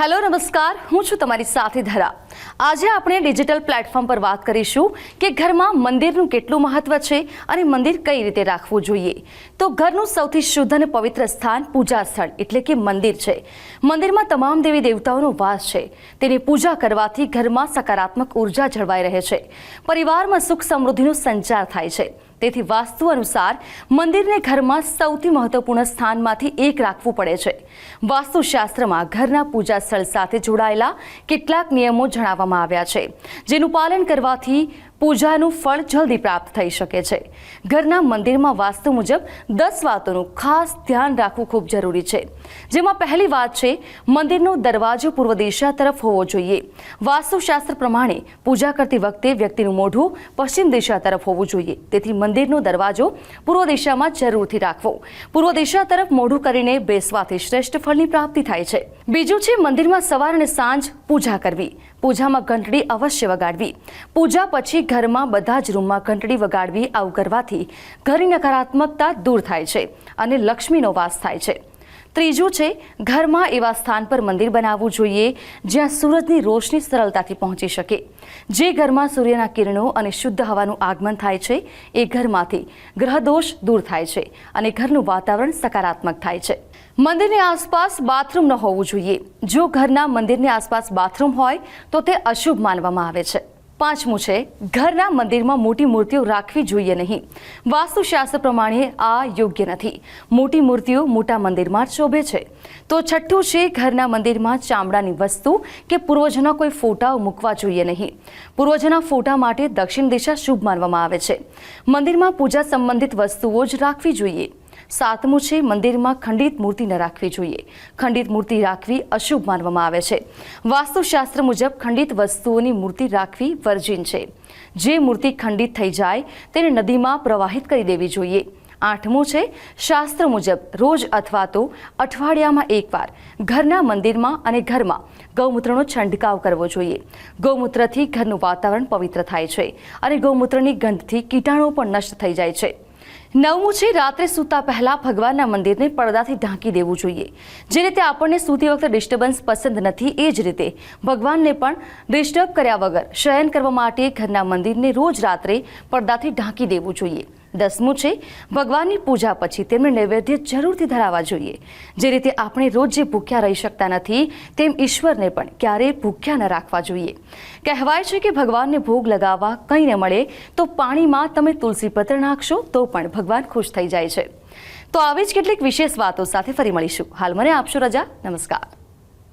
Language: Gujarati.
હેલો, નમસ્કાર. હું છું તમારી સાથે ધરા. આજે આપણે ડિજિટલ પ્લેટફોર્મ પર વાત કરીશું કે ઘરમાં મંદિરનું કેટલું મહત્વ છે અને મંદિર કઈ રીતે રાખવું જોઈએ. તો ઘરનું સૌથી શુદ્ધ અને પવિત્ર સ્થાન પૂજા સ્થળ એટલે કે મંદિર છે. મંદિરમાં તમામ દેવી દેવતાઓનો વાસ છે. તેની પૂજા કરવાથી ઘરમાં સકારાત્મક ઊર્જા જળવાઈ રહે છે. પરિવારમાં સુખ સમૃદ્ધિનો સંચાર થાય છે. તેથી વાસ્તુ અનુસાર મંદિરને ઘરમાં સૌથી મહત્વપૂર્ણ સ્થાનમાંથી એક રાખવું પડે છે. વાસ્તુશાસ્ત્રમાં ઘરના પૂજા સ્થળ સાથે જોડાયેલા કેટલાક નિયમો જણાવવામાં આવ્યા છે, જેનું પાલન કરવાથી પૂજાનું ફળ જલ્દી પ્રાપ્ત થઈ શકે છે. ઘરના મંદિરમાં વાસ્તુ મુજબ દસ વાતોનું ખાસ ધ્યાન રાખવું ખૂબ જરૂરી છે. જેમાં પહેલી વાત છે, મંદિરનો દરવાજો પૂર્વ દિશા તરફ હોવો જોઈએ. વાસ્તુશાસ્ત્ર પ્રમાણે પૂજા કરતી વખતે વ્યક્તિનું મોઢું પશ્ચિમ દિશા તરફ હોવું જોઈએ. તેથી મંદિરનો દરવાજો પૂર્વ દિશામાં જરૂરથી રાખવો. પૂર્વ દિશા તરફ મોઢું કરીને બેસવાથી શ્રેષ્ઠ ફળની પ્રાપ્તિ થાય છે. બીજું છે, મંદિરમાં સવાર અને સાંજ પૂજા કરવી. પૂજામાં ઘંટડી અવશ્ય વગાડવી. પૂજા પછી ઘરમાં બધા જ રૂમમાં ઘંટડી વગાડવી, આવું કરવાથી ઘરની નકારાત્મકતા દૂર થાય છે અને લક્ષ્મીનો વાસ થાય છે. ત્રીજું છે, ઘરમાં એવા સ્થાન પર મંદિર બનાવવું જોઈએ જ્યાં સૂરજની રોશની સરળતાથી પહોંચી શકે. જે ઘરમાં સૂર્યના કિરણો અને શુદ્ધ હવાનું આગમન થાય છે, એ ઘરમાંથી ગ્રહદોષ દૂર થાય છે અને ઘરનું વાતાવરણ સકારાત્મક થાય છે. મંદિરની આસપાસ બાથરૂમ ન હોવું જોઈએ. જો ઘરના મંદિરની આસપાસ બાથરૂમ હોય, તો તે અશુભ માનવામાં આવે છે. પાંચમું છે, ઘરના મંદિરમાં મોટી મૂર્તિઓ રાખવી જોઈએ નહીં. વાસ્તુશાસ્ત્ર પ્રમાણે આ યોગ્ય નથી. મોટી મૂર્તિઓ મોટા મંદિરમાં શોભે છે. તો છઠ્ઠું છે, ઘરના મંદિરમાં ચામડાની વસ્તુ કે પૂર્વજોના કોઈ ફોટાઓ મૂકવા જોઈએ નહીં. પૂર્વજોના ફોટા માટે દક્ષિણ દિશા શુભ માનવામાં આવે છે. મંદિરમાં પૂજા સંબંધિત વસ્તુઓ જ રાખવી જોઈએ. સાતમું છે, મંદિરમાં ખંડિત મૂર્તિ ન રાખવી જોઈએ. ખંડિત મૂર્તિ રાખવી અશુભ માનવામાં આવે છે. વાસ્તુશાસ્ત્ર મુજબ ખંડિત વસ્તુઓની મૂર્તિ રાખવી વર્જિન છે. જે મૂર્તિ ખંડિત થઈ જાય, તેને નદીમાં પ્રવાહિત કરી દેવી જોઈએ. આઠમું છે, શાસ્ત્ર મુજબ રોજ અથવા તો અઠવાડિયામાં એકવાર ઘરના મંદિરમાં અને ઘરમાં ગૌમૂત્રનો છંટકાવ કરવો જોઈએ. ગૌમૂત્રથી ઘરનું વાતાવરણ પવિત્ર થાય છે અને ગૌમૂત્રની ગંધથી કીટાણુઓ પણ નષ્ટ થઈ જાય છે. નવમું છે, રાત્રે સૂતા પહેલાં ભગવાનના મંદિરને પડદાથી ઢાંકી દેવું જોઈએ. જે રીતે આપણને સૂતી વખતે ડિસ્ટર્બન્સ પસંદ નથી, એ જ રીતે ભગવાનને પણ ડિસ્ટર્બ કર્યા વગર શયન કરવા માટે ઘરના મંદિરને રોજ રાત્રે પડદાથી ઢાંકી દેવું જોઈએ. દસમું છે, ભગવાનની પૂજા પછી તેમને નૈવેદ્ય જરૂરથી ધરાવવા જોઈએ. જે રીતે આપણે રોજ જે ભૂખ્યા રહી શકતા નથી, તેમ ઈશ્વરને પણ ક્યારેય ભૂખ્યા ન રાખવા જોઈએ. કહેવાય છે કે ભગવાનને ભોગ લગાવવા કંઈ ન મળે, તો પાણીમાં તમે તુલસી પત્ર નાખશો, તો પણ ભગવાન ખુશ થઈ જાય છે. તો આવી જ કેટલીક વિશેષ વાતો સાથે ફરી મળીશું. હાલ મને આપશો રજા. નમસ્કાર.